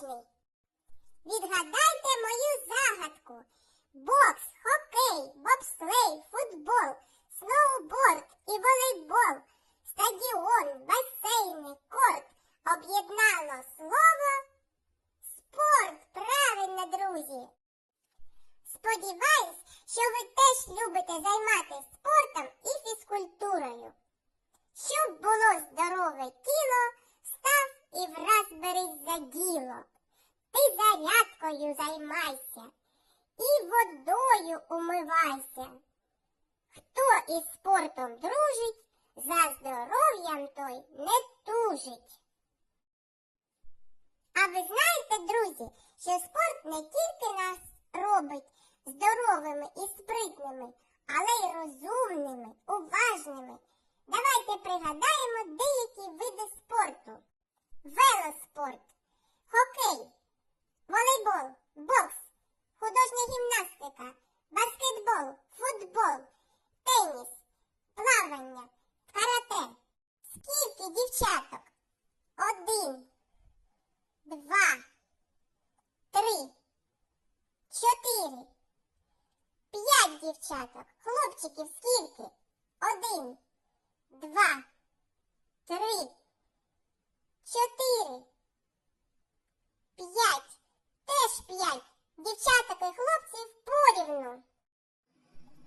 фізичний. Відгадайте мою загадку. Бокс, хокей, бобслей, футбол, сноуборд і волейбол, стадіон, басейни, корт об'єднало слово спорт. Правильно, друзі. Сподіваюсь, що ви теж любите займатися водою умивайся. Хто із спортом дружить, за здоров'ям той не тужить. А ви знаєте, друзі, що спорт не тільки нас робить здоровими і спритними, але й розумними, уважними. Давайте пригадаємо деякі види спорту: велоспорт, хокей, волейбол, бокс, художня гімнастика, баскетбол, футбол, теніс, плавання, карате. Скільки дівчаток? Один, два, три, чотири, п'ять дівчаток. Хлопчиків скільки? Один, два, три, чотири, п'ять. Теж п'ять. Дівчаток і хлопців порівну.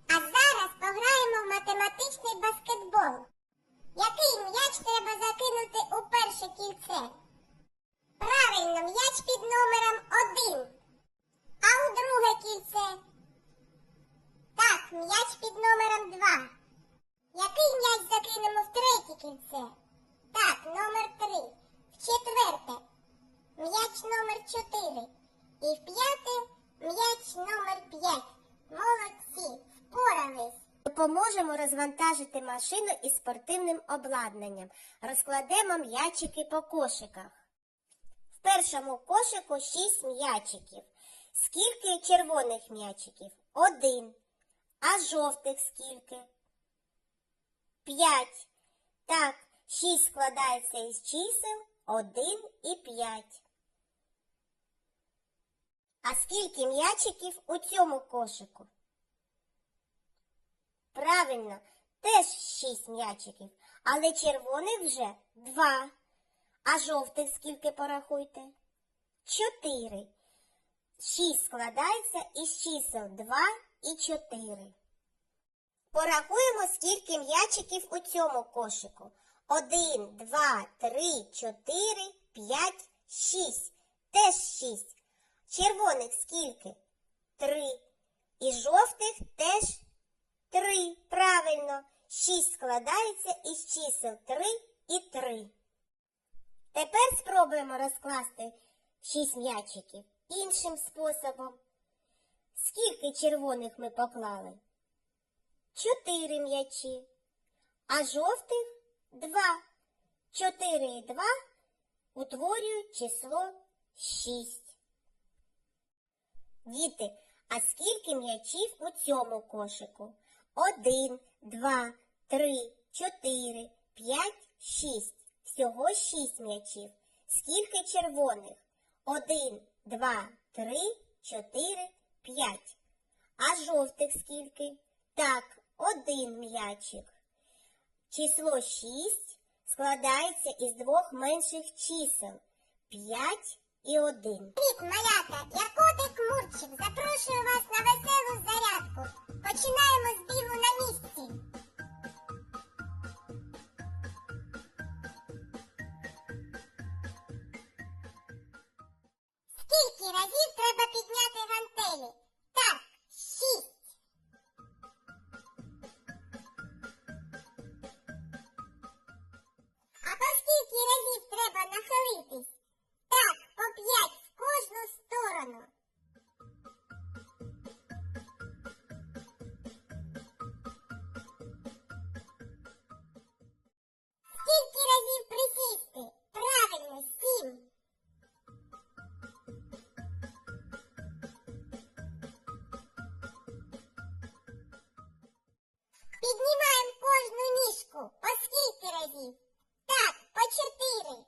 А зараз пограємо в математичний баскетбол. Який м'яч треба закинути у перше кільце? Правильно, м'яч під номером один. А у друге кільце? Так, м'яч під номером два. Який м'яч закинемо в третє кільце? Так, номер три. В четверте. М'яч номер чотири. І в п'яте м'яч номер п'ять. Молодці, впорались. Допоможемо розвантажити машину із спортивним обладнанням. Розкладемо м'ячики по кошиках. В першому кошику шість м'ячиків. Скільки червоних м'ячиків? Один. А жовтих скільки? П'ять. Так, шість складається із чисел один і п'ять. А скільки м'ячиків у цьому кошику? Правильно, теж шість м'ячиків, але червоних вже два. А жовтих скільки порахуйте? Чотири. Шість складається із чисел два і чотири. Порахуємо, скільки м'ячиків у цьому кошику. Один, два, три, чотири, п'ять, шість. Теж шість. Червоних скільки? Три. І жовтих теж Три, правильно. Шість складається із чисел три і три. Тепер спробуємо розкласти шість м'ячиків іншим способом. Скільки червоних ми поклали? Чотири м'ячі. А жовтих два. Чотири і два утворюють число шість. Діти, а скільки м'ячів у цьому кошику? Один, два, три, чотири, п'ять, шість. Всього шість м'ячів. Скільки червоних? Один, два, три, чотири, п'ять. А жовтих скільки? Так, один м'ячик. Число шість складається із двох менших чисел п'ять і один. Привіт, малята! Я котик Мурчик. Запрошую вас на веселу зарядку. Починаємо з Піднімаємо кожну ніжку по скільки разів. Так, по чотири.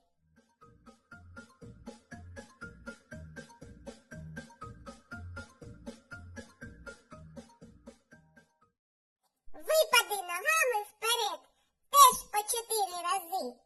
Випади ногами вперед теж по чотири рази.